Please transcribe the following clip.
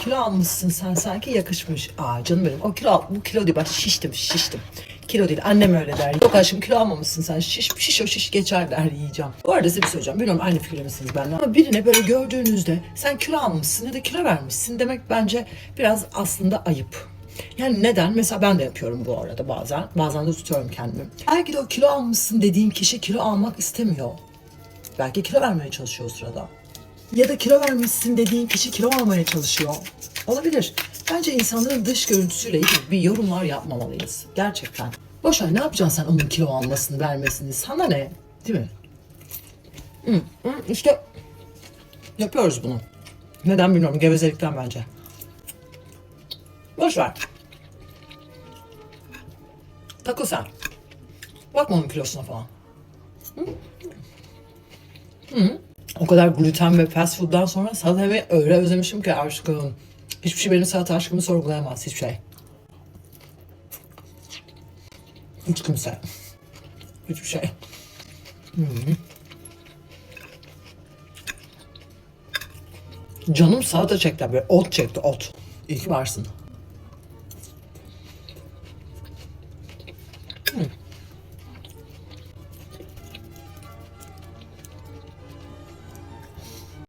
kilo almışsın sen sanki yakışmış. Aa canım benim o kilo bu kilo değil bak şiştim şiştim. Kilo değil annem öyle der. Yok aşkım kilo almamışsın sen şiş şiş o şiş geçer der yiyeceğim. Bu arada size bir söyleyeceğim. Bilmiyorum aynı fikirde misiniz benimle ama birine böyle gördüğünüzde sen kilo almışsın ya da kilo vermişsin demek bence biraz aslında ayıp. Yani neden? Mesela ben de yapıyorum bu arada bazen. Bazen de tutuyorum kendimi. Belki de o kilo almışsın dediğin kişi kilo almak istemiyor. Belki kilo vermeye çalışıyor o sırada. Ya da kilo vermişsin dediğin kişi kilo almaya çalışıyor. Olabilir. Bence insanların dış görüntüsüyle ilgili bir yorumlar yapmamalıyız. Gerçekten. Boşver ne yapacaksın sen onun kilo almasını vermesini? Sana ne? Değil mi? Hı, hı, işte yapıyoruz bunu. Neden bilmiyorum. Gevezelikten bence. Boş ver. Takıl sen. Bakma onun kilosuna falan. O kadar gluten ve fast food'dan sonra salata öyle özlemişim ki aşkım. Hiçbir şey benim salata aşkımı sorgulayamaz. Hiçbir şey. Hiç kimse. Hiçbir şey. Hı. Canım salata çekti. Böyle ot çekti ot. İyi ki varsın.